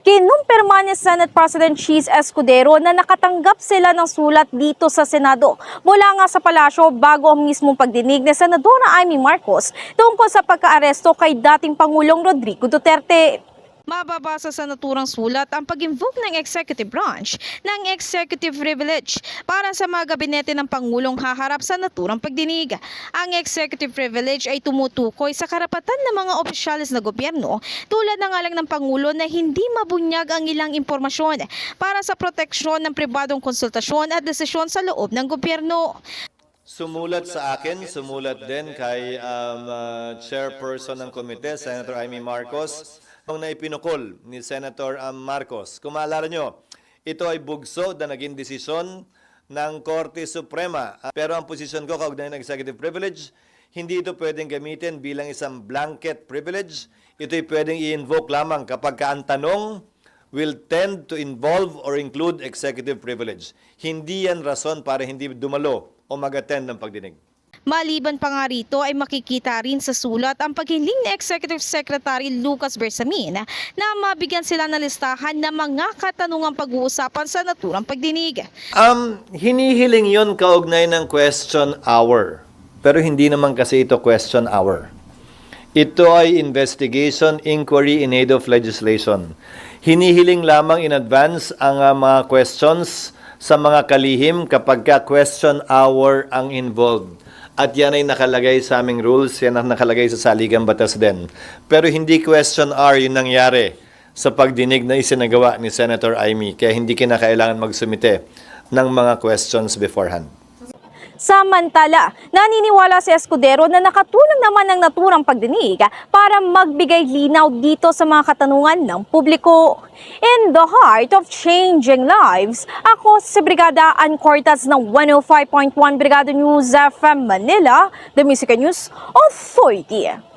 Kinumpirma ni Senate President Cheese Escudero na nakatanggap sila ng sulat dito sa Senado mula nga sa palasyo bago ang mismong pagdinig ni Senadora Amy Marcos tungkol sa pagkaaresto kay dating Pangulong Rodrigo Duterte. Mababasa sa naturang sulat ang pag-invoke ng executive branch ng executive privilege para sa mga gabinete ng Pangulong haharap sa naturang pagdinig. Ang executive privilege ay tumutukoy sa karapatan ng mga opisyalis na gobyerno tulad ng alang ng Pangulo na hindi mabunyag ang ilang impormasyon para sa proteksyon ng pribadong konsultasyon at desisyon sa loob ng gobyerno. Sumulat sa akin, sumulat din kay um, uh, chairperson ng komite, Senator Amy Marcos, ang naipinukol ni Senator um, Marcos. Kung maalala nyo, ito ay bugso na naging desisyon ng Korte Suprema. Pero ang posisyon ko kaugnay ng executive privilege, hindi ito pwedeng gamitin bilang isang blanket privilege. Ito'y pwedeng i-invoke lamang kapag ka ang tanong will tend to involve or include executive privilege. Hindi yan rason para hindi dumalo o mag-attend ng pagdinig. Maliban pa nga rito ay makikita rin sa sulat ang paghiling ni Executive Secretary Lucas Bersamin na mabigyan sila ng listahan ng mga katanungang pag-uusapan sa naturang pagdinig. Um, hinihiling yon kaugnay ng question hour. Pero hindi naman kasi ito question hour. Ito ay investigation, inquiry in aid of legislation. Hinihiling lamang in advance ang uh, mga questions sa mga kalihim kapag ka question hour ang involved. At yan ay nakalagay sa aming rules, yan ang nakalagay sa saligang batas din. Pero hindi question hour yung nangyari sa pagdinig na isinagawa ni Senator Amy, kaya hindi kinakailangan magsumite ng mga questions beforehand. Samantala, naniniwala si Escudero na nakatulong naman ang naturang pagdinig para magbigay linaw dito sa mga katanungan ng publiko. In the heart of changing lives, ako si Brigada Ann Cortaz ng 105.1 Brigada News FM Manila, The Music News Authority.